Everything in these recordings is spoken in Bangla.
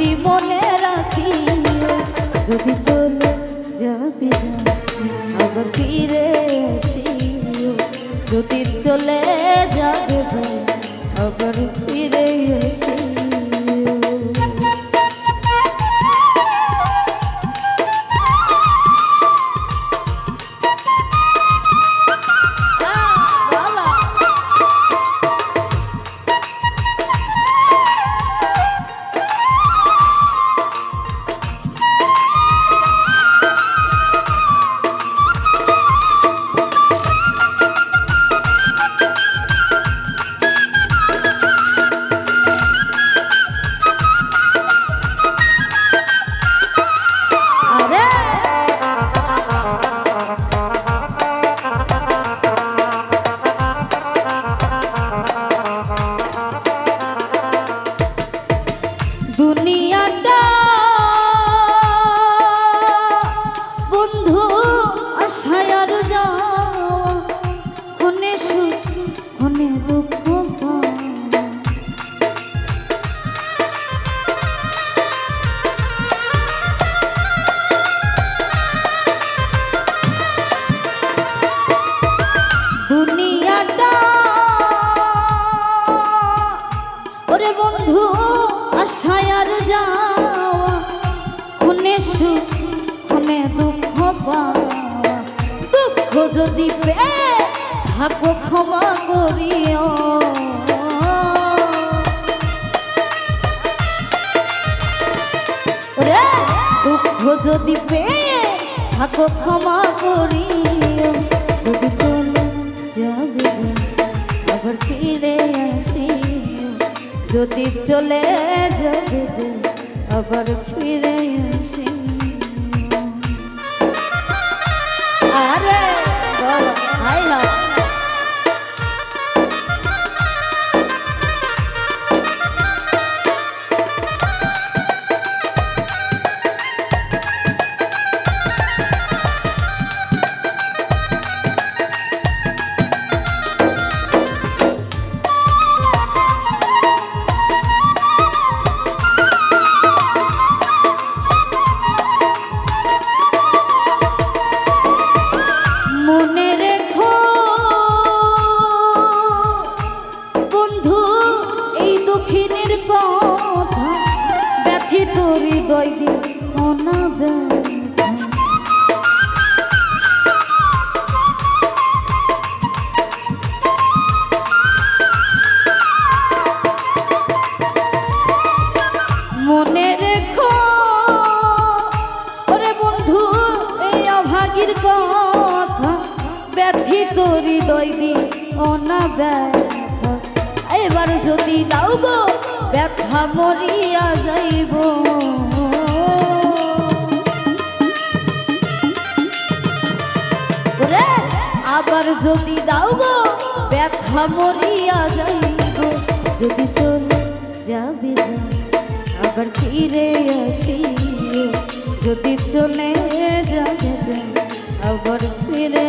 স্মৃতি মনে রাখি যদি চলে যাবি না, আবার ফিরে আসিও যদি চলে যাবে আবার ফিরে আসিও বন্ধু, আশায় আর যাওয়া ক্ষণে সুখ ক্ষণে দুঃখ দুনিয়াটা, ওরে বন্ধু, আশায় আর যাওয়া, খুনে সুখ, খুনে দুঃখ পাওয়া দুঃখ যদি পেয়ে থাকো ক্ষমা করিও। দুঃখ যদি পেয়ে থাকো ক্ষমা করিও। যদি চলে যাবে আবার ফিরে আসিও। যদি চলে যাবে আবার ফিরে আসিও আরে হাই হাই। হৃদয় দিন অনাব্যথা মনে রেখো বন্ধু, এই অভাগীর কথা, ব্যথিত হৃদয় দি অনা ব্যথা এবার যদি দাও গো, ব্যথা মরিয়া যাইব। যদি দাও গো, ব্যথা মরিয়া যাইব। যদি চলে যাবে আবার ফিরে আসি যদি চলে যাবে আবার ফিরে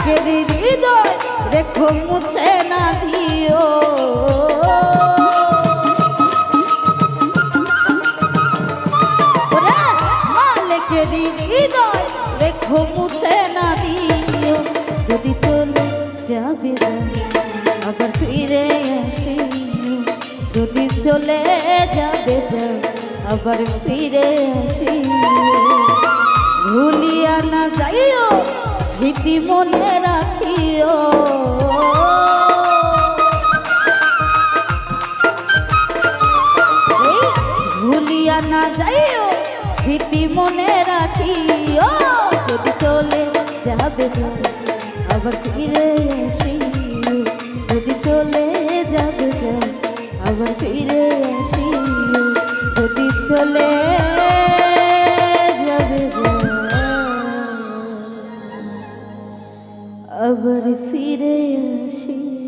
মালিকের হৃদয় রেখো, মুছে না দিও। মালিকের হৃদয় রেখো, মুছে না দিও। যদি চলে যাবে আবার ফিরে আসিও যদি চলে যাবে যাবে আবার ফিরে আসিও ভুলিয়া না যাইও স্মৃতি মনে রাখিও। ভুলিয়া না যাইও, স্মৃতি মনে রাখিও। যদি চলে যাবে আবার ফিরে আসিও। যদি চলে যাবে আবার ফিরে আসিও। যদি চলে আবার ফিরে আসিও